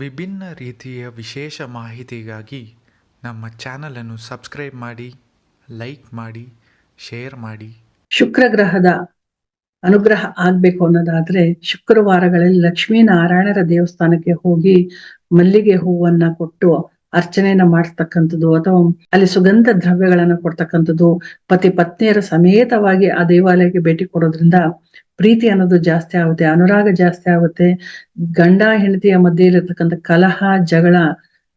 ವಿಭಿನ್ನ ರೀತಿಯ ವಿಶೇಷ ಮಾಹಿತಿಗಾಗಿ ನಮ್ಮ ಚಾನಲನ್ನು ಸಬ್ಸ್ಕ್ರೈಬ್ ಮಾಡಿ, ಲೈಕ್ ಮಾಡಿ, ಶೇರ್ ಮಾಡಿ. ಶುಕ್ರ ಗ್ರಹದ ಅನುಗ್ರಹ ಆಗ್ಬೇಕು ಅನ್ನೋದಾದ್ರೆ ಶುಕ್ರವಾರಗಳಲ್ಲಿ ಲಕ್ಷ್ಮೀನಾರಾಯಣರ ದೇವಸ್ಥಾನಕ್ಕೆ ಹೋಗಿ ಮಲ್ಲಿಗೆ ಹೂವನ್ನ ಕೊಟ್ಟು ಅರ್ಚನೆಯನ್ನ ಮಾಡ್ತಕ್ಕಂಥದ್ದು ಅಥವಾ ಅಲ್ಲಿ ಸುಗಂಧ ದ್ರವ್ಯಗಳನ್ನ ಕೊಡ್ತಕ್ಕಂಥದ್ದು, ಪತಿ ಪತ್ನಿಯರ ಸಮೇತವಾಗಿ ಆ ದೇವಾಲಯಕ್ಕೆ ಭೇಟಿ ಕೊಡೋದ್ರಿಂದ ಪ್ರೀತಿ ಅನ್ನೋದು ಜಾಸ್ತಿ ಆಗುತ್ತೆ, ಅನುರಾಗ ಜಾಸ್ತಿ ಆಗುತ್ತೆ. ಗಂಡ ಹೆಂಡತಿಯ ಮಧ್ಯೆ ಇರತಕ್ಕಂಥ ಕಲಹ, ಜಗಳ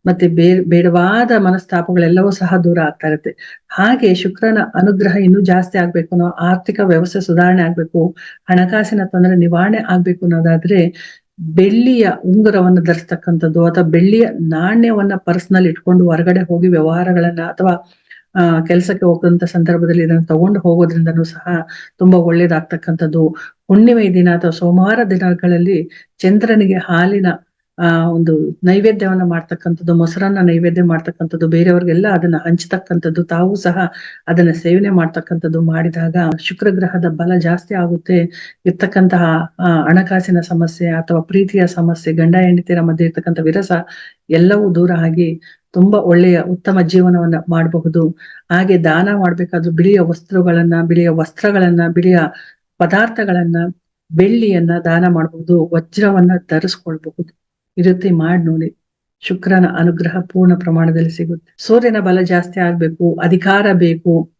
ಮತ್ತೆ ಬೇ, ಬೇಡವಾದ ಮನಸ್ತಾಪಗಳೆಲ್ಲವೂ ಸಹ ದೂರ ಆಗ್ತಾ ಇರುತ್ತೆ. ಹಾಗೆ ಶುಕ್ರನ ಅನುಗ್ರಹ ಇನ್ನೂ ಜಾಸ್ತಿ ಆಗ್ಬೇಕು ಅನ್ನೋ ಆರ್ಥಿಕ ವ್ಯವಸ್ಥೆ ಸುಧಾರಣೆ ಆಗ್ಬೇಕು, ಹಣಕಾಸಿನ ತೊಂದರೆ ನಿವಾರಣೆ ಆಗ್ಬೇಕು ಅನ್ನೋದಾದ್ರೆ ಬೆಳ್ಳಿಯ ಉಂಗುರವನ್ನು ಧರಿಸ್ತಕ್ಕಂಥದ್ದು ಅಥವಾ ಬೆಳ್ಳಿಯ ನಾಣ್ಯವನ್ನ ಪರ್ಸ್ನಲ್ಲಿ ಇಟ್ಕೊಂಡು ಹೊರಗಡೆ ಹೋಗಿ ವ್ಯವಹಾರಗಳನ್ನ ಅಥವಾ ಕೆಲಸಕ್ಕೆ ಹೋಗುವಂತ ಸಂದರ್ಭದಲ್ಲಿ ಇದನ್ನು ತಗೊಂಡು ಹೋಗೋದ್ರಿಂದನೂ ಸಹ ತುಂಬಾ ಒಳ್ಳೇದಾಗ್ತಕ್ಕಂಥದ್ದು. ಹುಣ್ಣಿಮೆ ದಿನ ಅಥವಾ ಸೋಮವಾರ ದಿನಗಳಲ್ಲಿ ಚಂದ್ರನಿಗೆ ಹಾಲಿನ, ಆ, ಒಂದು ನೈವೇದ್ಯವನ್ನ ಮಾಡ್ತಕ್ಕಂಥದ್ದು, ಮೊಸರನ್ನ ನೈವೇದ್ಯ ಮಾಡ್ತಕ್ಕಂಥದ್ದು, ಬೇರೆಯವ್ರಿಗೆಲ್ಲ ಅದನ್ನ ಹಂಚತಕ್ಕಂಥದ್ದು, ತಾವು ಸಹ ಅದನ್ನ ಸೇವನೆ ಮಾಡ್ತಕ್ಕಂಥದ್ದು ಮಾಡಿದಾಗ ಶುಕ್ರ ಗ್ರಹದ ಬಲ ಜಾಸ್ತಿ ಆಗುತ್ತೆ. ಇರ್ತಕ್ಕಂತಹ ಹಣಕಾಸಿನ ಸಮಸ್ಯೆ ಅಥವಾ ಪ್ರೀತಿಯ ಸಮಸ್ಯೆ, ಗಂಡ ಹೆಂಡತಿಯರ ಮಧ್ಯೆ ಇರ್ತಕ್ಕಂಥ ವಿರಸ ಎಲ್ಲವೂ ದೂರ ಆಗಿ ತುಂಬಾ ಒಳ್ಳೆಯ ಉತ್ತಮ ಜೀವನವನ್ನ ಮಾಡಬಹುದು. ಹಾಗೆ ದಾನ ಮಾಡ್ಬೇಕಾದ್ರೂ ಬಿಳಿಯ ವಸ್ತ್ರಗಳನ್ನ ಬಿಳಿಯ ವಸ್ತ್ರಗಳನ್ನ, ಬಿಳಿಯ ಪದಾರ್ಥಗಳನ್ನ, ಬೆಳ್ಳಿಯನ್ನ ದಾನ ಮಾಡಬಹುದು, ವಜ್ರವನ್ನ ಧರಿಸ್ಕೊಳ್ಬಹುದು. ಈ ರೀತಿ ಮಾಡಿ ನೋಡಿ ಶುಕ್ರನ ಅನುಗ್ರಹ ಪೂರ್ಣ ಪ್ರಮಾಣದಲ್ಲಿ ಸಿಗುತ್ತೆ. ಸೂರ್ಯನ ಬಲ ಜಾಸ್ತಿ ಆಗ್ಬೇಕು, ಅಧಿಕಾರ ಬೇಕು,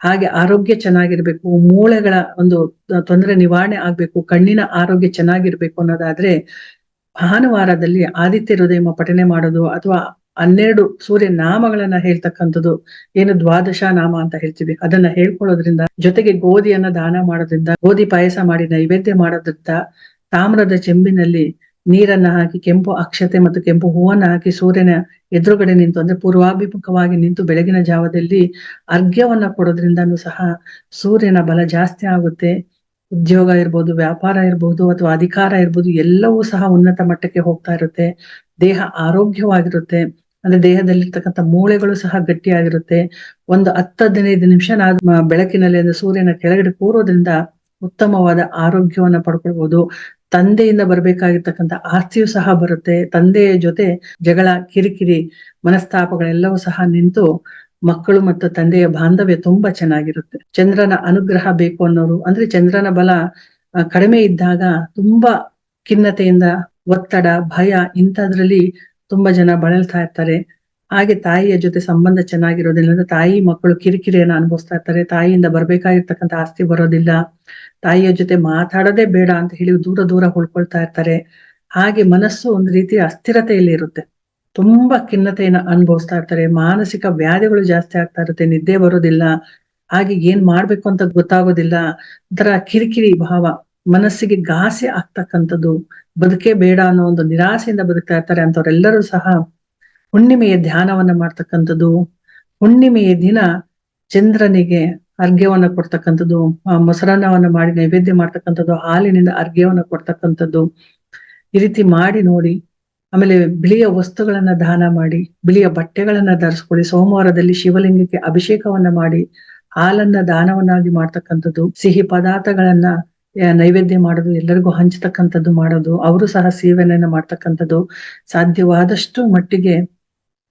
ಹಾಗೆ ಆರೋಗ್ಯ ಚೆನ್ನಾಗಿರ್ಬೇಕು, ಮೂಳೆಗಳ ಒಂದು ತೊಂದರೆ ನಿವಾರಣೆ ಆಗ್ಬೇಕು, ಕಣ್ಣಿನ ಆರೋಗ್ಯ ಚೆನ್ನಾಗಿರ್ಬೇಕು ಅನ್ನೋದಾದ್ರೆ ಭಾನುವಾರದಲ್ಲಿ ಆದಿತ್ಯ ಹೃದಯ ಪಠನೆ ಮಾಡೋದು ಅಥವಾ ಹನ್ನೆರಡು ಸೂರ್ಯ ನಾಮಗಳನ್ನ ಹೇಳ್ತಕ್ಕಂಥದ್ದು ಏನು ದ್ವಾದಶ ನಾಮ ಅಂತ ಹೇಳ್ತೀವಿ. ಅದನ್ನ ಹೇಳ್ಕೊಳ್ಳೋದ್ರಿಂದ ಜೊತೆಗೆ ಗೋಧಿಯನ್ನ ದಾನ ಮಾಡೋದ್ರಿಂದ, ಗೋಧಿ ಪಾಯಸ ಮಾಡಿ ನೈವೇದ್ಯ ಮಾಡೋದ್ರಿಂದ ತಾಮ್ರದ ಚೆಂಬಿನಲ್ಲಿ ನೀರನ್ನ ಹಾಕಿ ಕೆಂಪು ಅಕ್ಷತೆ ಮತ್ತು ಕೆಂಪು ಹೂವನ್ನ ಹಾಕಿ ಸೂರ್ಯನ ಎದುರುಗಡೆ ನಿಂತು, ಅಂದ್ರೆ ಪೂರ್ವಾಭಿಮುಖವಾಗಿ ನಿಂತು ಬೆಳಗಿನ ಜಾವದಲ್ಲಿ ಅರ್ಘ್ಯವನ್ನ ಕೊಡೋದ್ರಿಂದನೂ ಸಹ ಸೂರ್ಯನ ಬಲ ಜಾಸ್ತಿ ಆಗುತ್ತೆ. ಉದ್ಯೋಗ ಇರ್ಬೋದು, ವ್ಯಾಪಾರ ಇರ್ಬೋದು ಅಥವಾ ಅಧಿಕಾರ ಇರ್ಬೋದು, ಎಲ್ಲವೂ ಸಹ ಉನ್ನತ ಮಟ್ಟಕ್ಕೆ ಹೋಗ್ತಾ ಇರುತ್ತೆ. ದೇಹ ಆರೋಗ್ಯವಾಗಿರುತ್ತೆ. ಅಂದ್ರೆ ದೇಹದಲ್ಲಿರ್ತಕ್ಕಂಥ ಮೂಳೆಗಳು ಸಹ ಗಟ್ಟಿಯಾಗಿರುತ್ತೆ. ಒಂದು ಹತ್ತು ಹದಿನೈದು ನಿಮಿಷ ನಾವು ಬೆಳಕಿನಲ್ಲಿ ಅಂದ್ರೆ ಸೂರ್ಯನ ಕೆಳಗಡೆ ಕೂರೋದ್ರಿಂದ ಉತ್ತಮವಾದ ಆರೋಗ್ಯವನ್ನ ಪಡ್ಕೊಳ್ಬಹುದು ತಂದೆಯಿಂದ ಬರ್ಬೇಕಾಗಿರ್ತಕ್ಕಂಥ ಆಸ್ತಿಯು ಸಹ ಬರುತ್ತೆ. ತಂದೆಯ ಜೊತೆ ಜಗಳ, ಕಿರಿಕಿರಿ, ಮನಸ್ತಾಪಗಳೆಲ್ಲವೂ ಸಹ ನಿಂತು ಮಕ್ಕಳು ಮತ್ತು ತಂದೆಯ ಬಾಂಧವ್ಯ ತುಂಬಾ ಚೆನ್ನಾಗಿರುತ್ತೆ. ಚಂದ್ರನ ಅನುಗ್ರಹ ಬೇಕು ಅನ್ನೋರು, ಅಂದ್ರೆ ಚಂದ್ರನ ಬಲ ಕಡಿಮೆ ಇದ್ದಾಗ ತುಂಬಾ ಖಿನ್ನತೆಯಿಂದ ಒತ್ತಡ, ಭಯ ಇಂಥದ್ರಲ್ಲಿ ತುಂಬಾ ಜನ ಬಳಲ್ತಾ ಇರ್ತಾರೆ. ಹಾಗೆ ತಾಯಿಯ ಜೊತೆ ಸಂಬಂಧ ಚೆನ್ನಾಗಿರೋದ್ರಿಂದ ತಾಯಿ ಮಕ್ಕಳು ಕಿರಿಕಿರಿಯನ್ನ ಅನುಭವಿಸ್ತಾ ಇರ್ತಾರೆ. ತಾಯಿಯಿಂದ ಬರ್ಬೇಕಾಗಿರ್ತಕ್ಕಂಥ ಆಸ್ತಿ ಬರೋದಿಲ್ಲ. ತಾಯಿಯ ಜೊತೆ ಮಾತಾಡೋದೇ ಬೇಡ ಅಂತ ಹೇಳಿ ದೂರ ದೂರ ಉಳ್ಕೊಳ್ತಾ ಇರ್ತಾರೆ. ಹಾಗೆ ಮನಸ್ಸು ಒಂದು ರೀತಿಯ ಅಸ್ಥಿರತೆಯಲ್ಲಿ ಇರುತ್ತೆ. ತುಂಬಾ ಖಿನ್ನತೆಯನ್ನ ಅನುಭವಿಸ್ತಾ ಇರ್ತಾರೆ, ಮಾನಸಿಕ ವ್ಯಾಧಿಗಳು ಜಾಸ್ತಿ ಆಗ್ತಾ ಇರುತ್ತೆ, ನಿದ್ದೆ ಬರೋದಿಲ್ಲ, ಹಾಗೆ ಏನ್ ಮಾಡ್ಬೇಕು ಅಂತ ಗೊತ್ತಾಗೋದಿಲ್ಲ, ಒಂಥರ ಕಿರಿಕಿರಿ ಭಾವ, ಮನಸ್ಸಿಗೆ ಗಾಸೆ ಆಗ್ತಕ್ಕಂಥದ್ದು, ಬದುಕೇ ಬೇಡ ಅನ್ನೋ ಒಂದು ನಿರಾಸೆಯಿಂದ ಬದುಕ್ತಾ ಇರ್ತಾರೆ ಅಂತವ್ರೆಲ್ಲರೂ ಸಹ ಹುಣ್ಣಿಮೆಯ ಧ್ಯಾನವನ್ನ ಮಾಡ್ತಕ್ಕಂಥದ್ದು, ಹುಣ್ಣಿಮೆಯ ದಿನ ಚಂದ್ರನಿಗೆ ಅರ್ಘ್ಯವನ್ನ ಕೊಡ್ತಕ್ಕಂಥದ್ದು ಮೊಸರನ್ನವನ್ನ ಮಾಡಿ ನೈವೇದ್ಯ ಮಾಡ್ತಕ್ಕಂಥದ್ದು, ಹಾಲಿನಿಂದ ಅರ್ಘ್ಯವನ್ನ ಕೊಡ್ತಕ್ಕಂಥದ್ದು, ಈ ರೀತಿ ಮಾಡಿ ನೋಡಿ ಆಮೇಲೆ ಬಿಳಿಯ ವಸ್ತುಗಳನ್ನ ದಾನ ಮಾಡಿ, ಬಿಳಿಯ ಬಟ್ಟೆಗಳನ್ನ ಧರಿಸ್ಕೊಳ್ಳಿ, ಸೋಮವಾರದಲ್ಲಿ ಶಿವಲಿಂಗಕ್ಕೆ ಅಭಿಷೇಕವನ್ನ ಮಾಡಿ, ಹಾಲನ್ನ ದಾನವನ್ನಾಗಿ ಮಾಡ್ತಕ್ಕಂಥದ್ದು, ಸಿಹಿ ಪದಾರ್ಥಗಳನ್ನ ನೈವೇದ್ಯ ಮಾಡೋದು, ಎಲ್ಲರಿಗೂ ಹಂಚತಕ್ಕಂಥದ್ದು ಮಾಡೋದು, ಅವರು ಸಹ ಸೇವನೆಯನ್ನ ಮಾಡ್ತಕ್ಕಂಥದ್ದು, ಸಾಧ್ಯವಾದಷ್ಟು ಮಟ್ಟಿಗೆ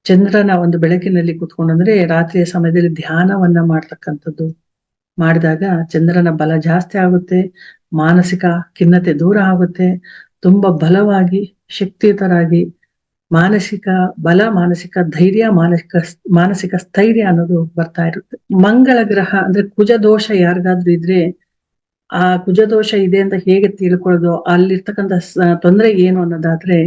ಚಂದ್ರನ ಒಂದು ಬೆಳಕಿನಲ್ಲಿ ಕೂತ್ಕೊಂಡು, ಅಂದ್ರೆ ರಾತ್ರಿಯ ಸಮಯದಲ್ಲಿ ಧ್ಯಾನವನ್ನ ಮಾಡ್ತಕ್ಕಂಥದ್ದು, ಮಾಡಿದಾಗ ಚಂದ್ರನ ಬಲ ಜಾಸ್ತಿ ಆಗುತ್ತೆ, ಮಾನಸಿಕ ಖಿನ್ನತೆ ದೂರ ಆಗುತ್ತೆ, ತುಂಬಾ ಬಲವಾಗಿ ಶಕ್ತಿಯುತರಾಗಿ ಮಾನಸಿಕ ಬಲ, ಮಾನಸಿಕ ಧೈರ್ಯ, ಮಾನಸಿಕ ಮಾನಸಿಕ ಸ್ಥೈರ್ಯ ಅನ್ನೋದು ಬರ್ತಾ ಇರುತ್ತೆ. ಮಂಗಳ ಗ್ರಹ ಅಂದ್ರೆ ಕುಜ ದೋಷ ಯಾರಿಗಾದ್ರೂ ಇದ್ರೆ ಆ ಕುಜದೋಷ ಇದೆ ಅಂತ ಹೇಗೆ ತಿಳ್ಕೊಳ್ಳೋದು, ಅಲ್ಲಿರ್ತಕ್ಕಂಥ ತೊಂದರೆ ಏನು ಅನ್ನೋದಾದ್ರೆ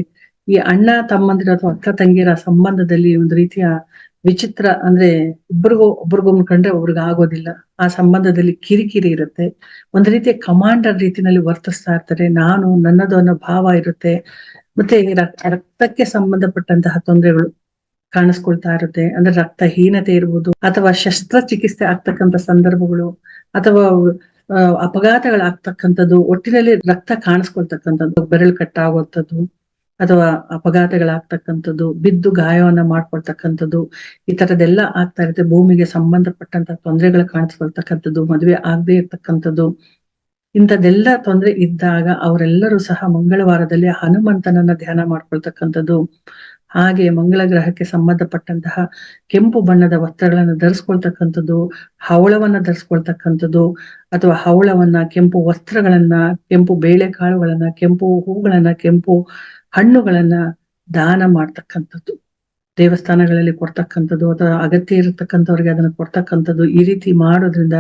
ಈ ಅಣ್ಣ, ತಮ್ಮಂದಿರ ಅಥವಾ ಅಕ್ಕ ತಂಗಿರ ಸಂಬಂಧದಲ್ಲಿ ಒಂದು ರೀತಿಯ ವಿಚಿತ್ರ ಅಂದ್ರೆ ಒಬ್ರಿಗೂ ಒಬ್ರಿಗೂ ಕಂಡ್ರೆ ಒಬ್ರಿಗೆ ಆಗೋದಿಲ್ಲ. ಆ ಸಂಬಂಧದಲ್ಲಿ ಕಿರಿಕಿರಿ ಇರುತ್ತೆ. ಒಂದು ರೀತಿಯ ಕಮಾಂಡರ್ ರೀತಿನಲ್ಲಿ ವರ್ತಿಸ್ತಾ ಇರ್ತಾರೆ. ನಾನು ನನ್ನದು ಅನ್ನೋ ಭಾವ ಇರುತ್ತೆ. ಮತ್ತೆ ರಕ್ತಕ್ಕೆ ಸಂಬಂಧಪಟ್ಟಂತಹ ತೊಂದರೆಗಳು ಕಾಣಿಸ್ಕೊಳ್ತಾ ಇರುತ್ತೆ. ಅಂದ್ರೆ ರಕ್ತಹೀನತೆ ಇರ್ಬೋದು, ಅಥವಾ ಶಸ್ತ್ರಚಿಕಿತ್ಸೆ ಆಗ್ತಕ್ಕಂಥ ಸಂದರ್ಭಗಳು, ಅಥವಾ ಅಪಘಾತಗಳಾಗ್ತಕ್ಕಂಥದ್ದು, ಒಟ್ಟಿನಲ್ಲಿ ರಕ್ತ ಕಾಣಿಸ್ಕೊಳ್ತಕ್ಕಂಥದ್ದು, ಬೆರಳು ಕಟ್ಟಾಗುವಂಥದ್ದು, ಅಥವಾ ಅಪಘಾತಗಳಾಗ್ತಕ್ಕಂಥದ್ದು, ಬಿದ್ದು ಗಾಯವನ್ನ ಮಾಡ್ಕೊಳ್ತಕ್ಕಂಥದ್ದು, ಈ ತರದೆಲ್ಲ ಆಗ್ತಾ ಇರುತ್ತೆ. ಭೂಮಿಗೆ ಸಂಬಂಧಪಟ್ಟಂತ ತೊಂದರೆಗಳು ಕಾಣಿಸ್ಕೊಳ್ತಕ್ಕಂಥದ್ದು, ಮದುವೆ ಆಗದೆ ಇರ್ತಕ್ಕಂಥದ್ದು ಇಂಥದ್ದೆಲ್ಲ ತೊಂದರೆ ಇದ್ದಾಗ ಅವರೆಲ್ಲರೂ ಸಹ ಮಂಗಳವಾರದಲ್ಲಿ ಹನುಮಂತನನ್ನ ಧ್ಯಾನ ಮಾಡ್ಕೊಳ್ತಕ್ಕಂಥದ್ದು. ಹಾಗೆ ಮಂಗಳ ಗ್ರಹಕ್ಕೆ ಸಂಬಂಧಪಟ್ಟಂತಹ ಕೆಂಪು ಬಣ್ಣದ ವಸ್ತ್ರಗಳನ್ನು ಧರಿಸ್ಕೊಳ್ತಕ್ಕಂಥದ್ದು, ಹವಳವನ್ನ ಧರಿಸ್ಕೊಳ್ತಕ್ಕಂಥದ್ದು, ಅಥವಾ ಹವಳವನ್ನ, ಕೆಂಪು ವಸ್ತ್ರಗಳನ್ನ, ಕೆಂಪು ಬೇಳೆಕಾಳುಗಳನ್ನ, ಕೆಂಪು ಹೂಗಳನ್ನ, ಕೆಂಪು ಹಣ್ಣುಗಳನ್ನ ದಾನ ಮಾಡ್ತಕ್ಕಂಥದ್ದು. ದೇವಸ್ಥಾನಗಳಲ್ಲಿ ಕೊಡ್ತಕ್ಕಂಥದ್ದು ಅಥವಾ ಅಗತ್ಯ ಇರತಕ್ಕಂಥವ್ರಿಗೆ ಅದನ್ನ ಕೊಡ್ತಕ್ಕಂಥದ್ದು ಈ ರೀತಿ ಮಾಡೋದ್ರಿಂದ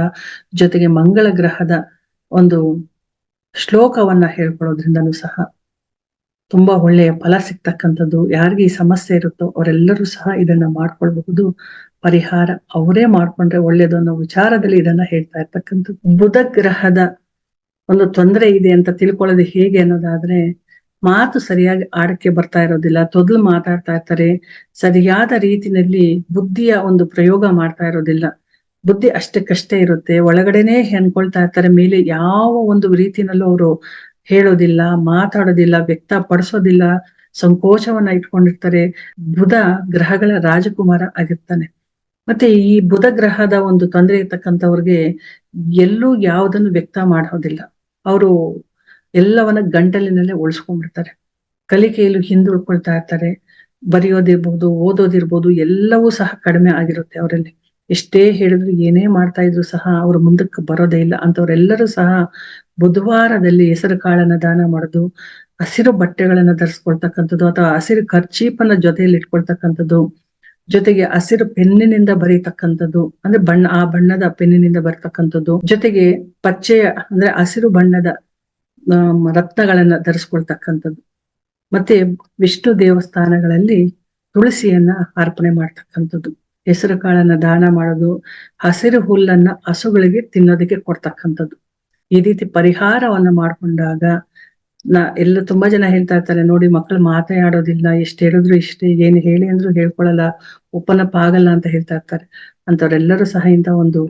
ಜೊತೆಗೆ ಮಂಗಳ ಗ್ರಹದ ಒಂದು ಶ್ಲೋಕವನ್ನ ಹೇಳ್ಕೊಳ್ಳೋದ್ರಿಂದನೂ ಸಹ ತುಂಬಾ ಒಳ್ಳೆಯ ಫಲ ಸಿಗ್ತಕ್ಕಂಥದ್ದು. ಯಾರಿಗೆ ಈ ಸಮಸ್ಯೆ ಇರುತ್ತೋ ಅವರೆಲ್ಲರೂ ಸಹ ಇದನ್ನ ಮಾಡ್ಕೊಳ್ಬಹುದು. ಪರಿಹಾರ ಅವರೇ ಮಾಡ್ಕೊಂಡ್ರೆ ಒಳ್ಳೇದು ಅನ್ನೋ ವಿಚಾರದಲ್ಲಿ ಇದನ್ನ ಹೇಳ್ತಾ ಇರ್ತಕ್ಕಂಥದ್ದು. ಬುಧ ಗ್ರಹದ ಒಂದು ತೊಂದರೆ ಇದೆ ಅಂತ ತಿಳ್ಕೊಳ್ಳೋದು ಹೇಗೆ ಅನ್ನೋದಾದ್ರೆ, ಮಾತು ಸರಿಯಾಗಿ ಆಡಕ್ಕೆ ಬರ್ತಾ ಇರೋದಿಲ್ಲ, ತೊದಲು ಮಾತಾಡ್ತಾ ಇರ್ತಾರೆ, ಸರಿಯಾದ ರೀತಿನಲ್ಲಿ ಬುದ್ಧಿಯ ಒಂದು ಪ್ರಯೋಗ ಮಾಡ್ತಾ ಇರೋದಿಲ್ಲ. ಬುದ್ಧಿ ಅಷ್ಟಕ್ಕಷ್ಟೇ ಇರುತ್ತೆ. ಒಳಗಡೆನೆ ಹೆಣ್ಕೊಳ್ತಾ ಇರ್ತಾರೆ. ಮೇಲೆ ಯಾವ ಒಂದು ರೀತಿನಲ್ಲೂ ಅವರು ಹೇಳೋದಿಲ್ಲ, ಮಾತಾಡೋದಿಲ್ಲ, ವ್ಯಕ್ತಪಡಿಸೋದಿಲ್ಲ, ಸಂಕೋಚವನ್ನ ಇಟ್ಕೊಂಡಿರ್ತಾರೆ. ಬುಧ ಗ್ರಹಗಳ ರಾಜಕುಮಾರ ಆಗಿರ್ತಾನೆ. ಮತ್ತೆ ಈ ಬುಧ ಗ್ರಹದ ಒಂದು ತೊಂದರೆ ಇರ್ತಕ್ಕಂಥವ್ರಿಗೆ ಎಲ್ಲೂ ಯಾವುದನ್ನು ವ್ಯಕ್ತ ಮಾಡೋದಿಲ್ಲ. ಅವರು ಎಲ್ಲವನ್ನ ಗಂಟಲಿನಲ್ಲೇ ಉಳಿಸ್ಕೊಂಡ್ಬಿಡ್ತಾರೆ. ಕಲಿಕೆಯಲ್ಲಿ ಹಿಂದುಳ್ಕೊಳ್ತಾ ಇರ್ತಾರೆ. ಬರೆಯೋದಿರ್ಬೋದು, ಓದೋದಿರ್ಬೋದು, ಎಲ್ಲವೂ ಸಹ ಕಡಿಮೆ ಆಗಿರುತ್ತೆ ಅವರಲ್ಲಿ. ಎಷ್ಟೇ ಹೇಳಿದ್ರು ಏನೇ ಮಾಡ್ತಾ ಇದ್ರು ಸಹ ಅವ್ರ ಮುಂದಕ್ಕೆ ಬರೋದೇ ಇಲ್ಲ. ಅಂತವ್ರೆಲ್ಲರೂ ಸಹ ಬುಧವಾರದಲ್ಲಿ ಹೆಸರು ಕಾಳನ್ನ ದಾನ ಮಾಡೋದು, ಹಸಿರು ಬಟ್ಟೆಗಳನ್ನ ಧರಿಸ್ಕೊಳ್ತಕ್ಕಂಥದ್ದು ಅಥವಾ ಹಸಿರು ಖರ್ಚೀಪನ್ನ ಜೊತೆಯಲ್ಲಿ ಇಟ್ಕೊಳ್ತಕ್ಕಂಥದ್ದು, ಜೊತೆಗೆ ಹಸಿರು ಪೆನ್ನಿನಿಂದ ಬರೀತಕ್ಕಂಥದ್ದು, ಅಂದ್ರೆ ಬಣ್ಣ, ಆ ಬಣ್ಣದ ಪೆನ್ನಿನಿಂದ ಬರ್ತಕ್ಕಂಥದ್ದು, ಜೊತೆಗೆ ಪಚ್ಚೆಯ ಅಂದ್ರೆ ಹಸಿರು ಬಣ್ಣದ ರತ್ನಗಳನ್ನ ಧರಿಸ್ಕೊಳ್ತಕ್ಕಂಥದ್ದು. ಮತ್ತೆ ವಿಷ್ಣು ದೇವಸ್ಥಾನಗಳಲ್ಲಿ ತುಳಸಿಯನ್ನ ಅರ್ಪಣೆ ಮಾಡ್ತಕ್ಕಂಥದ್ದು. ಹೆಸರು ಕಾಳನ್ನ ದಾನ ಮಾಡೋದು, ಹಸಿರು ಹುಲ್ಲನ್ನ ಹಸುಗಳಿಗೆ ತಿನ್ನೋದಕ್ಕೆ ಕೊಡ್ತಕ್ಕಂಥದ್ದು. ಈ ರೀತಿ ಪರಿಹಾರವನ್ನ ಮಾಡ್ಕೊಂಡಾಗ ನಾ, ಎಲ್ಲ ತುಂಬಾ ಜನ ಹೇಳ್ತಾ ಇರ್ತಾರೆ, ನೋಡಿ ಮಕ್ಕಳು ಮಾತಾಡೋದಿಲ್ಲ, ಎಷ್ಟು ಹೇಳಿದ್ರು ಇಷ್ಟೇ, ಏನು ಹೇಳಿ ಅಂದ್ರು ಹೇಳ್ಕೊಳಲ್ಲ ಒಪ್ಪನಪ್ಪ ಆಗಲ್ಲ ಅಂತ ಹೇಳ್ತಾ ಇರ್ತಾರೆ. ಅಂತವ್ರೆಲ್ಲರೂ ಸಹ ಇಂತ ಒಂದು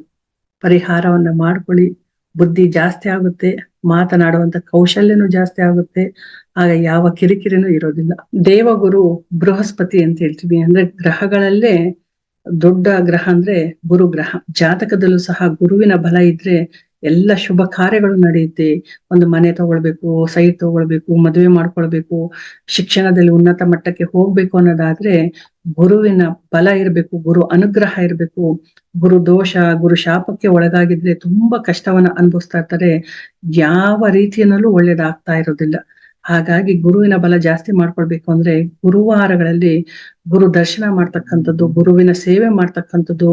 ಪರಿಹಾರವನ್ನ ಮಾಡ್ಕೊಳ್ಳಿ. ಬುದ್ಧಿ ಜಾಸ್ತಿ ಆಗುತ್ತೆ ಮಾತನಾಡುವಂತ ಕೌಶಲ್ಯನೂ ಜಾಸ್ತಿ ಆಗುತ್ತೆ, ಆಗ ಯಾವ ಕಿರಿಕಿರಿನೂ ಇರೋದಿಲ್ಲ. ದೇವಗುರು ಬೃಹಸ್ಪತಿ ಅಂತ ಹೇಳ್ತೀವಿ, ಅಂದ್ರೆ ಗ್ರಹಗಳಲ್ಲೇ ದೊಡ್ಡ ಗ್ರಹ ಅಂದ್ರೆ ಗುರು ಗ್ರಹ. ಜಾತಕದಲ್ಲೂ ಸಹ ಗುರುವಿನ ಬಲ ಇದ್ರೆ ಎಲ್ಲ ಶುಭ ಕಾರ್ಯಗಳು ನಡೆಯುತ್ತೆ. ಒಂದು ಮನೆ ತಗೊಳ್ಬೇಕು ಸೈಟ್ ತಗೊಳ್ಬೇಕು, ಮದುವೆ ಮಾಡ್ಕೊಳ್ಬೇಕು, ಶಿಕ್ಷಣದಲ್ಲಿ ಉನ್ನತ ಮಟ್ಟಕ್ಕೆ ಹೋಗ್ಬೇಕು ಅನ್ನೋದಾದ್ರೆ ಗುರುವಿನ ಬಲ ಇರಬೇಕು, ಗುರು ಅನುಗ್ರಹ ಇರಬೇಕು. ಗುರು ದೋಷ, ಗುರು ಶಾಪಕ್ಕೆ ಒಳಗಾಗಿದ್ರೆ ತುಂಬಾ ಕಷ್ಟವನ್ನ ಅನುಭವಿಸ್ತಾ ಇರ್ತಾರೆ. ಯಾವ ರೀತಿಯಲ್ಲೂ ಒಳ್ಳೇದಾಗ್ತಾ ಇರೋದಿಲ್ಲ. ಹಾಗಾಗಿ ಗುರುವಿನ ಬಲ ಜಾಸ್ತಿ ಮಾಡ್ಕೊಳ್ಬೇಕು ಅಂದ್ರೆ ಗುರುವಾರಗಳಲ್ಲಿ ಗುರು ದರ್ಶನ ಮಾಡ್ತಕ್ಕಂಥದ್ದು, ಗುರುವಿನ ಸೇವೆ ಮಾಡ್ತಕ್ಕಂಥದ್ದು,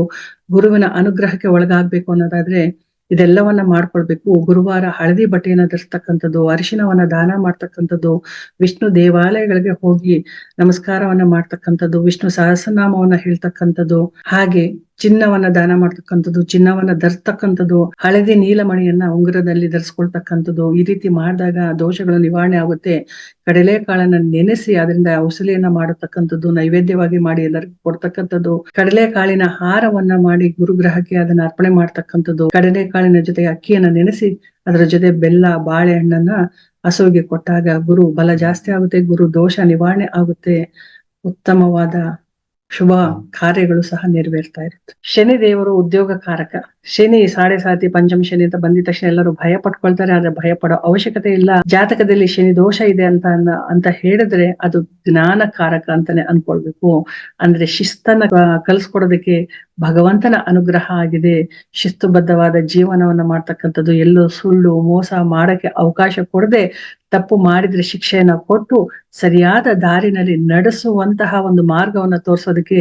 ಗುರುವಿನ ಅನುಗ್ರಹಕ್ಕೆ ಒಳಗಾಗ್ಬೇಕು ಅನ್ನೋದಾದ್ರೆ ಇದೆಲ್ಲವನ್ನ ಮಾಡ್ಕೊಳ್ಬೇಕು ಗುರುವಾರ ಹಳದಿ ಬಟ್ಟೆಯನ್ನ ಧರಿಸ್ತಕ್ಕಂಥದ್ದು ಅರಿಶಿನವನ್ನ ದಾನ ಮಾಡ್ತಕ್ಕಂಥದ್ದು, ವಿಷ್ಣು ದೇವಾಲಯಗಳಿಗೆ ಹೋಗಿ ನಮಸ್ಕಾರವನ್ನ ಮಾಡ್ತಕ್ಕಂಥದ್ದು, ವಿಷ್ಣು ಸಹಸ್ರನಾಮವನ್ನ ಹೇಳ್ತಕ್ಕಂಥದ್ದು. ಹಾಗೆ ಚಿನ್ನವನ್ನ ದಾನ ಮಾಡ್ತಕ್ಕಂಥದ್ದು, ಚಿನ್ನವನ್ನ ಧರಿಸ್ತಕ್ಕಂಥದ್ದು, ಹಳದಿ ನೀಲಮಣಿಯನ್ನ ಉಂಗುರದಲ್ಲಿ ಧರಿಸ್ಕೊಳ್ತಕ್ಕಂಥದ್ದು, ಈ ರೀತಿ ಮಾಡಿದಾಗ ದೋಷಗಳು ನಿವಾರಣೆ ಆಗುತ್ತೆ. ಕಡಲೆಕಾಳನ್ನ ನೆನೆಸಿ ಅದರಿಂದ ಔಷಧಿಯನ್ನ ಮಾಡತಕ್ಕಂಥದ್ದು, ನೈವೇದ್ಯವಾಗಿ ಮಾಡಿ ಎಲ್ಲರಿಗೂ ಕೊಡ್ತಕ್ಕಂಥದ್ದು. ಕಡಲೆಕಾಳಿನ ಹಾರವನ್ನ ಮಾಡಿ ಗುರುಗ್ರಹಕ್ಕೆ ಅದನ್ನ ಅರ್ಪಣೆ ಮಾಡ್ತಕ್ಕಂಥದ್ದು. ಕಡಲೆಕಾಳಿನ ಜೊತೆಗೆ ಅಕ್ಕಿಯನ್ನ ನೆನೆಸಿ ಅದರ ಜೊತೆ ಬೆಲ್ಲ, ಬಾಳೆಹಣ್ಣನ್ನ ಹಸುವಿಗೆ ಕೊಟ್ಟಾಗ ಗುರು ಬಲ ಜಾಸ್ತಿ ಆಗುತ್ತೆ, ಗುರು ದೋಷ ನಿವಾರಣೆ ಆಗುತ್ತೆ. ಉತ್ತಮವಾದ ಶುಭ ಕಾರ್ಯಗಳು ಸಹ ನೆರವೇರ್ತಾ ಇರುತ್ತೆ. ಶನಿ ದೇವರು ಉದ್ಯೋಗ ಕಾರಕ ಶನಿ ಸಾಡೆ ಸಾತಿ ಪಂಚಮ ಶನಿ ಅಂತ ಬಂದಿದ ತಕ್ಷಣ ಎಲ್ಲರೂ ಭಯ ಪಟ್ಕೊಳ್ತಾರೆ, ಆದ್ರೆ ಭಯ ಪಡೋ ಅವಶ್ಯಕತೆ ಇಲ್ಲ. ಜಾತಕದಲ್ಲಿ ಶನಿ ದೋಷ ಇದೆ ಅಂತ ಅಂತ ಹೇಳಿದ್ರೆ ಅದು ಜ್ಞಾನಕಾರಕ ಅಂತಾನೆ ಅನ್ಕೊಳ್ಬೇಕು. ಅಂದ್ರೆ ಶಿಸ್ತನ್ನ ಕಲಿಸ್ಕೊಡೋದಕ್ಕೆ ಭಗವಂತನ ಅನುಗ್ರಹ ಆಗಿದೆ. ಶಿಸ್ತುಬದ್ಧವಾದ ಜೀವನವನ್ನ ಮಾಡ್ತಕ್ಕಂಥದ್ದು ಎಲ್ಲೋ ಸುಳ್ಳು, ಮೋಸ ಮಾಡಕ್ಕೆ ಅವಕಾಶ ಕೊಡದೆ, ತಪ್ಪು ಮಾಡಿದ್ರೆ ಶಿಕ್ಷೆಯನ್ನ ಕೊಟ್ಟು ಸರಿಯಾದ ದಾರಿನಲ್ಲಿ ನಡೆಸುವಂತಹ ಒಂದು ಮಾರ್ಗವನ್ನ ತೋರಿಸೋದಕ್ಕೆ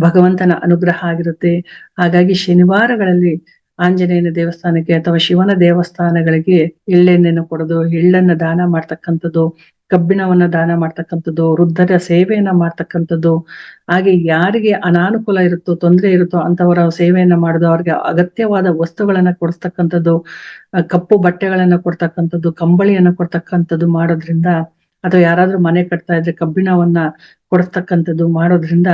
ಭಗವಂತನ ಅನುಗ್ರಹ ಆಗಿರುತ್ತೆ. ಹಾಗಾಗಿ ಶನಿವಾರಗಳಲ್ಲಿ ಆಂಜನೇಯನ ದೇವಸ್ಥಾನಕ್ಕೆ ಅಥವಾ ಶಿವನ ದೇವಸ್ಥಾನಗಳಿಗೆ ಎಳ್ಳೆಣ್ಣೆಯನ್ನು ಕೊಡೋದು, ಎಳ್ಳನ್ನ ದಾನ ಮಾಡ್ತಕ್ಕಂಥದ್ದು, ಕಬ್ಬಿಣವನ್ನ ದಾನ ಮಾಡ್ತಕ್ಕಂಥದ್ದು, ವೃದ್ಧರ ಸೇವೆಯನ್ನ ಮಾಡ್ತಕ್ಕಂಥದ್ದು, ಹಾಗೆ ಯಾರಿಗೆ ಅನಾನುಕೂಲ ಇರುತ್ತೋ, ತೊಂದರೆ ಇರುತ್ತೋ ಅಂತವರ ಸೇವೆಯನ್ನ ಮಾಡೋದು, ಅವ್ರಿಗೆ ಅಗತ್ಯವಾದ ವಸ್ತುಗಳನ್ನ ಕೊಡಿಸ್ತಕ್ಕಂಥದ್ದು ಕಪ್ಪು ಬಟ್ಟೆಗಳನ್ನ ಕೊಡ್ತಕ್ಕಂಥದ್ದು, ಕಂಬಳಿಯನ್ನ ಕೊಡ್ತಕ್ಕಂಥದ್ದು ಮಾಡೋದ್ರಿಂದ ಅಥವಾ ಯಾರಾದ್ರೂ ಮನೆ ಕಟ್ತಾ ಇದ್ರೆ ಕಬ್ಬಿಣವನ್ನ ಕೊಡ್ತಕ್ಕಂಥದ್ದು ಮಾಡೋದ್ರಿಂದ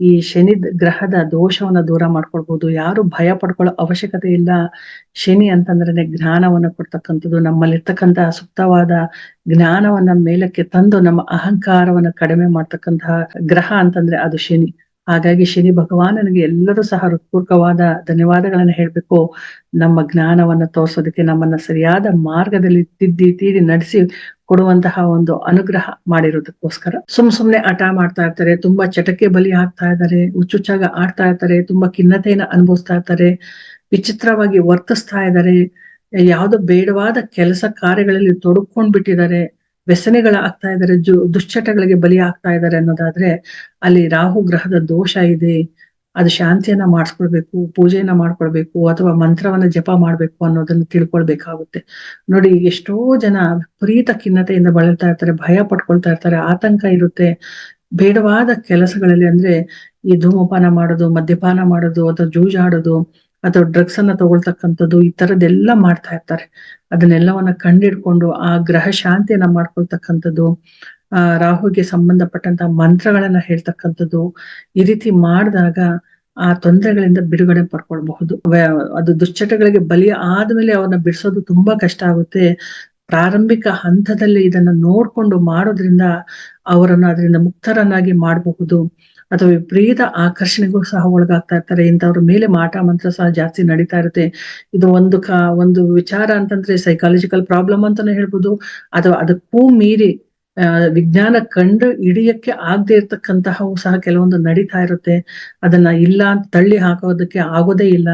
ಈ ಶನಿ ಗ್ರಹದ ದೋಷವನ್ನ ದೂರ ಮಾಡ್ಕೊಳ್ಬಹುದು ಯಾರು ಭಯ ಪಡ್ಕೊಳ್ಳೋ ಅವಶ್ಯಕತೆ ಇಲ್ಲ. ಶನಿ ಅಂತಂದ್ರೆ ಜ್ಞಾನವನ್ನ ಕೊಡ್ತಕ್ಕಂಥದ್ದು ನಮ್ಮಲ್ಲಿರ್ತಕ್ಕಂತಹ ಸುಪ್ತವಾದ ಜ್ಞಾನವನ್ನ ಮೇಲಕ್ಕೆ ತಂದು ನಮ್ಮ ಅಹಂಕಾರವನ್ನ ಕಡಿಮೆ ಮಾಡ್ತಕ್ಕಂತಹ ಗ್ರಹ ಅಂತಂದ್ರೆ ಅದು ಶನಿ. ಹಾಗಾಗಿ ಶನಿ ಭಗವಾನನಿಗೆ ಎಲ್ಲರೂ ಸಹ ಹೃತ್ಪೂರ್ವಕವಾದ ಧನ್ಯವಾದಗಳನ್ನ ಹೇಳ್ಬೇಕು. ನಮ್ಮ ಜ್ಞಾನವನ್ನ ತೋರ್ಸೋದಕ್ಕೆ ನಮ್ಮನ್ನ ಸರಿಯಾದ ಮಾರ್ಗದಲ್ಲಿ ತಿದ್ದಿ ತೀಡಿ ನಡೆಸಿ ಕೊಡುವಂತಹ ಒಂದು ಅನುಗ್ರಹ ಮಾಡಿರೋದಕ್ಕೋಸ್ಕರ. ಸುಮ್ ಸುಮ್ನೆ ಆಟ ಮಾಡ್ತಾ ಇರ್ತಾರೆ, ತುಂಬಾ ಚಟಕ್ಕೆ ಬಲಿ ಆಗ್ತಾ ಇದ್ದಾರೆ, ಹುಚ್ಚುಚ್ಚಾಗ ಆಡ್ತಾ ಇರ್ತಾರೆ, ತುಂಬಾ ಖಿನ್ನತೆಯನ್ನ ಅನುಭವಿಸ್ತಾ ಇರ್ತಾರೆ, ವಿಚಿತ್ರವಾಗಿ ವರ್ತಿಸ್ತಾ ಇದ್ದಾರೆ, ಯಾವ್ದು ಬೇಡವಾದ ಕೆಲಸ ಕಾರ್ಯಗಳಲ್ಲಿ ತೊಡಕೊಂಡ್ ಬಿಟ್ಟಿದ್ದಾರೆ, ವ್ಯಸನೆಗಳ ಆಗ್ತಾ ಇದ್ದಾರೆ ದುಶ್ಚಟಗಳಿಗೆ ಬಲಿ ಆಗ್ತಾ ಇದ್ದಾರೆ ಅನ್ನೋದಾದ್ರೆ ಅಲ್ಲಿ ರಾಹು ಗ್ರಹದ ದೋಷ ಇದೆ ಅದು ಶಾಂತಿಯನ್ನ ಮಾಡಿಸ್ಕೊಳ್ಬೇಕು, ಪೂಜೆಯನ್ನ ಮಾಡ್ಕೊಳ್ಬೇಕು, ಅಥವಾ ಮಂತ್ರವನ್ನ ಜಪ ಮಾಡ್ಬೇಕು ಅನ್ನೋದನ್ನ ತಿಳ್ಕೊಳ್ಬೇಕಾಗುತ್ತೆ. ನೋಡಿ, ಎಷ್ಟೋ ಜನ ವಿಪರೀತ ಖಿನ್ನತೆಯಿಂದ ಬಳಲ್ತಾ ಇರ್ತಾರೆ, ಭಯ ಪಟ್ಕೊಳ್ತಾ ಇರ್ತಾರೆ, ಆತಂಕ ಇರುತ್ತೆ. ಬೇಡವಾದ ಕೆಲಸಗಳಲ್ಲಿ ಅಂದ್ರೆ ಈ ಧೂಮಪಾನ ಮಾಡೋದು, ಮದ್ಯಪಾನ ಮಾಡೋದು, ಅಥವಾ ಜೂಜಾಡೋದು ಅಥವಾ ಡ್ರಗ್ಸ್ ಅನ್ನ ತಗೊಳ್ತಕ್ಕಂಥದ್ದು, ಈ ತರದೆಲ್ಲ ಮಾಡ್ತಾ ಇರ್ತಾರೆ. ಅದನ್ನೆಲ್ಲವನ್ನ ಕಂಡಿಡ್ಕೊಂಡು ಆ ಗ್ರಹ ಶಾಂತಿಯನ್ನ ಮಾಡ್ಕೊಳ್ತಕ್ಕಂಥದ್ದು ಆ, ರಾಹುಗೆ ಸಂಬಂಧಪಟ್ಟಂತ ಮಂತ್ರಗಳನ್ನ ಹೇಳ್ತಕ್ಕಂಥದ್ದು ಈ ರೀತಿ ಮಾಡಿದಾಗ ಆ ತೊಂದರೆಗಳಿಂದ ಬಿಡುಗಡೆ ಪಡ್ಕೊಳ್ಬಹುದು. ಅದು ದುಶ್ಚಟಗಳಿಗೆ ಬಲಿ ಆದ್ಮೇಲೆ ಅವನ್ನ ಬಿಡಿಸೋದು ತುಂಬಾ ಕಷ್ಟ ಆಗುತ್ತೆ. ಪ್ರಾರಂಭಿಕ ಹಂತದಲ್ಲಿ ಇದನ್ನ ನೋಡ್ಕೊಂಡು ಮಾಡೋದ್ರಿಂದ ಅವರನ್ನ ಅದರಿಂದ ಮುಕ್ತರನ್ನಾಗಿ ಮಾಡಬಹುದು. ಅಥವಾ ವಿಪರೀತ ಆಕರ್ಷಣೆಗೂ ಸಹ ಒಳಗಾಗ್ತಾ ಇರ್ತಾರೆ. ಇಂಥವ್ರ ಮೇಲೆ ಮಾಟ ಮಂತ್ರ ಸಹ ಜಾಸ್ತಿ ನಡೀತಾ ಇರುತ್ತೆ. ಇದು ಒಂದು ಕ, ಒಂದು ವಿಚಾರ ಅಂತಂದ್ರೆ ಸೈಕಾಲಜಿಕಲ್ ಪ್ರಾಬ್ಲಮ್ ಅಂತಾನೆ ಹೇಳ್ಬೋದು. ಅಥವಾ ಅದಕ್ಕೂ ಮೀರಿ ವಿಜ್ಞಾನ ಕಂಡು ಹಿಡಿಯಕ್ಕೆ ಆಗದೆ ಇರ್ತಕ್ಕಂತಹವು ಸಹ ಕೆಲವೊಂದು ನಡೀತಾ ಇರುತ್ತೆ. ಅದನ್ನ ಇಲ್ಲ ಅಂತ ತಳ್ಳಿ ಹಾಕೋದಕ್ಕೆ ಆಗೋದೇ ಇಲ್ಲ.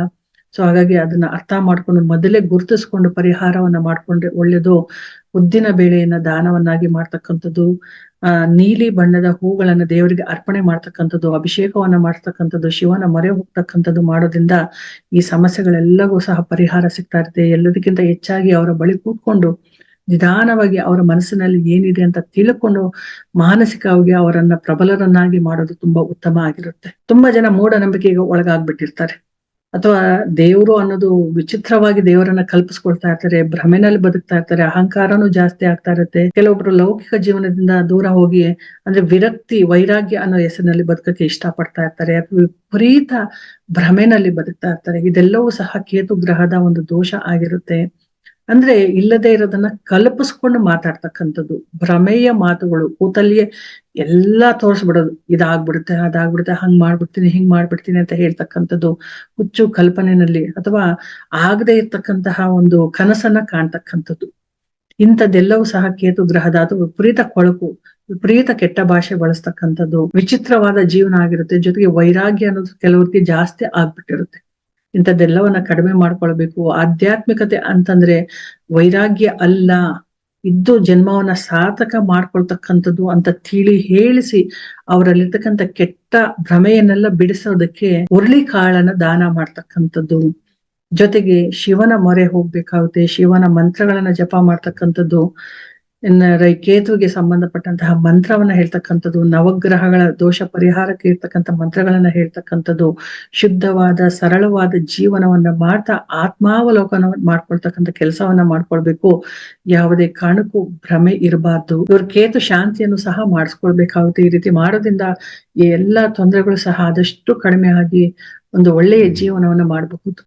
ಸೊ ಹಾಗಾಗಿ ಅದನ್ನ ಅರ್ಥ ಮಾಡ್ಕೊಂಡು ಮೊದಲೇ ಗುರುತಿಸ್ಕೊಂಡು ಪರಿಹಾರವನ್ನ ಮಾಡ್ಕೊಂಡ್ರೆ ಒಳ್ಳೇದು. ಉದ್ದಿನ ಬೇಳೆಯನ್ನ ದಾನವನ್ನಾಗಿ ಮಾಡ್ತಕ್ಕಂಥದ್ದು. ಆ, ನೀಲಿ ಬಣ್ಣದ ಹೂಗಳನ್ನ ದೇವರಿಗೆ ಅರ್ಪಣೆ ಮಾಡ್ತಕ್ಕಂಥದ್ದು, ಅಭಿಷೇಕವನ್ನ ಮಾಡ್ತಕ್ಕಂಥದ್ದು, ಶಿವನ ಮೊರೆ ಹೋಗ್ತಕ್ಕಂಥದ್ದು ಮಾಡೋದ್ರಿಂದ ಈ ಸಮಸ್ಯೆಗಳೆಲ್ಲವೂ ಸಹ ಪರಿಹಾರ ಸಿಗ್ತಾ ಇರುತ್ತೆ. ಎಲ್ಲದಕ್ಕಿಂತ ಹೆಚ್ಚಾಗಿ ಅವರ ಬಳಿ ಕೂತ್ಕೊಂಡು ನಿಧಾನವಾಗಿ ಅವರ ಮನಸ್ಸಿನಲ್ಲಿ ಏನಿದೆ ಅಂತ ತಿಳ್ಕೊಂಡು ಮಾನಸಿಕವಾಗಿ ಅವರನ್ನ ಪ್ರಬಲರನ್ನಾಗಿ ಮಾಡೋದು ತುಂಬಾ ಉತ್ತಮ ಆಗಿರುತ್ತೆ. ತುಂಬಾ ಜನ ಮೂಢನಂಬಿಕೆಗೆ ಒಳಗಾಗ್ಬಿಟ್ಟಿರ್ತಾರೆ. ಅಥವಾ ದೇವರು ಅನ್ನೋದು ವಿಚಿತ್ರವಾಗಿ ದೇವರನ್ನ ಕಲ್ಪಿಸ್ಕೊಳ್ತಾ ಇರ್ತಾರೆ, ಭ್ರಮೆನಲ್ಲಿ ಬದುಕ್ತಾ ಇರ್ತಾರೆ, ಅಹಂಕಾರನೂ ಜಾಸ್ತಿ ಆಗ್ತಾ ಇರುತ್ತೆ. ಕೆಲವೊಬ್ರು ಲೌಕಿಕ ಜೀವನದಿಂದ ದೂರ ಹೋಗಿ ಅಂದ್ರೆ ವಿರಕ್ತಿ, ವೈರಾಗ್ಯ ಅನ್ನೋ ಹೆಸರಿನಲ್ಲಿ ಬದುಕಕ್ಕೆ ಇಷ್ಟಪಡ್ತಾ ಇರ್ತಾರೆ. ವಿಪರೀತ ಭ್ರಮೆನಲ್ಲಿ ಬದುಕ್ತಾ ಇರ್ತಾರೆ. ಇದೆಲ್ಲವೂ ಸಹ ಕೇತು ಗ್ರಹದ ಒಂದು ದೋಷ ಆಗಿರುತ್ತೆ. ಅಂದ್ರೆ ಇಲ್ಲದೆ ಇರೋದನ್ನ ಕಲ್ಪಿಸ್ಕೊಂಡು ಮಾತಾಡ್ತಕ್ಕಂಥದ್ದು, ಭ್ರಮೆಯ ಮಾತುಗಳು, ಕೂತಲ್ಲಿಯೇ ಎಲ್ಲಾ ತೋರಿಸ್ಬಿಡೋದು, ಇದಾಗ್ಬಿಡುತ್ತೆ, ಅದಾಗ್ಬಿಡುತ್ತೆ, ಹಂಗ್ ಮಾಡ್ಬಿಡ್ತೀನಿ, ಹಿಂಗ್ ಮಾಡ್ಬಿಡ್ತೀನಿ ಅಂತ ಹೇಳ್ತಕ್ಕಂಥದ್ದು ಹುಚ್ಚು ಕಲ್ಪನೆಯಲ್ಲಿ ಅಥವಾ ಆಗದೆ ಇರ್ತಕ್ಕಂತಹ ಒಂದು ಕನಸನ್ನ ಕಾಣ್ತಕ್ಕಂಥದ್ದು. ಇಂಥದ್ದೆಲ್ಲವೂ ಸಹ ಕೇತು ಗ್ರಹದ ಅಥವಾ ವಿಪರೀತ ಕೊಳಕು, ವಿಪರೀತ ಕೆಟ್ಟ ಭಾಷೆ ಬಳಸ್ತಕ್ಕಂಥದ್ದು, ವಿಚಿತ್ರವಾದ ಜೀವನ ಆಗಿರುತ್ತೆ, ಜೊತೆಗೆ ವೈರಾಗ್ಯ ಅನ್ನೋದು ಕೆಲವರಿಗೆ ಜಾಸ್ತಿ ಆಗ್ಬಿಟ್ಟಿರುತ್ತೆ. ಇಂಥದ್ದೆಲ್ಲವನ್ನ ಕಡಿಮೆ ಮಾಡ್ಕೊಳ್ಬೇಕು. ಆಧ್ಯಾತ್ಮಿಕತೆ ಅಂತಂದ್ರೆ ವೈರಾಗ್ಯ ಅಲ್ಲ, ಇದ್ದು ಜನ್ಮವನ್ನ ಸಾರ್ಥಕ ಮಾಡ್ಕೊಳ್ತಕ್ಕಂಥದ್ದು ಅಂತ ತಿಳಿ ಹೇಳಿಸಿ ಅವರಲ್ಲಿರ್ತಕ್ಕಂಥ ಕೆಟ್ಟ ಭ್ರಮೆಯನ್ನೆಲ್ಲ ಬಿಡಿಸೋದಕ್ಕೆ ಹುರುಳಿ ಕಾಳನ್ನ ದಾನ ಮಾಡ್ತಕ್ಕಂಥದ್ದು. ಜೊತೆಗೆ ಶಿವನ ಮೊರೆ ಹೋಗ್ಬೇಕಾಗುತ್ತೆ, ಶಿವನ ಮಂತ್ರಗಳನ್ನ ಜಪ ಮಾಡ್ತಕ್ಕಂಥದ್ದು. ಕೇತುವಿಗೆ ಸಂಬಂಧಪಟ್ಟಂತಹ ಮಂತ್ರವನ್ನ ಹೇಳ್ತಕ್ಕಂಥದ್ದು ನವಗ್ರಹಗಳ ದೋಷ ಪರಿಹಾರಕ್ಕೆ ಇರ್ತಕ್ಕಂಥ ಮಂತ್ರಗಳನ್ನ ಹೇಳ್ತಕ್ಕಂಥದ್ದು ಶುದ್ಧವಾದ ಸರಳವಾದ ಜೀವನವನ್ನ ಮಾಡ್ತಾ ಆತ್ಮಾವಲೋಕನ ಮಾಡ್ಕೊಳ್ತಕ್ಕಂಥ ಕೆಲಸವನ್ನ ಮಾಡ್ಕೊಳ್ಬೇಕು. ಯಾವುದೇ ಕಾರಣಕ್ಕೂ ಭ್ರಮೆ ಇರಬಾರ್ದು. ಇವ್ರ ಕೇತು ಶಾಂತಿಯನ್ನು ಸಹ ಮಾಡಿಸ್ಕೊಳ್ಬೇಕಾಗುತ್ತೆ. ಈ ರೀತಿ ಮಾಡೋದ್ರಿಂದ ಎಲ್ಲಾ ತೊಂದರೆಗಳು ಸಹ ಆದಷ್ಟು ಕಡಿಮೆ ಆಗಿ ಒಂದು ಒಳ್ಳೆಯ ಜೀವನವನ್ನ ಮಾಡಬಹುದು.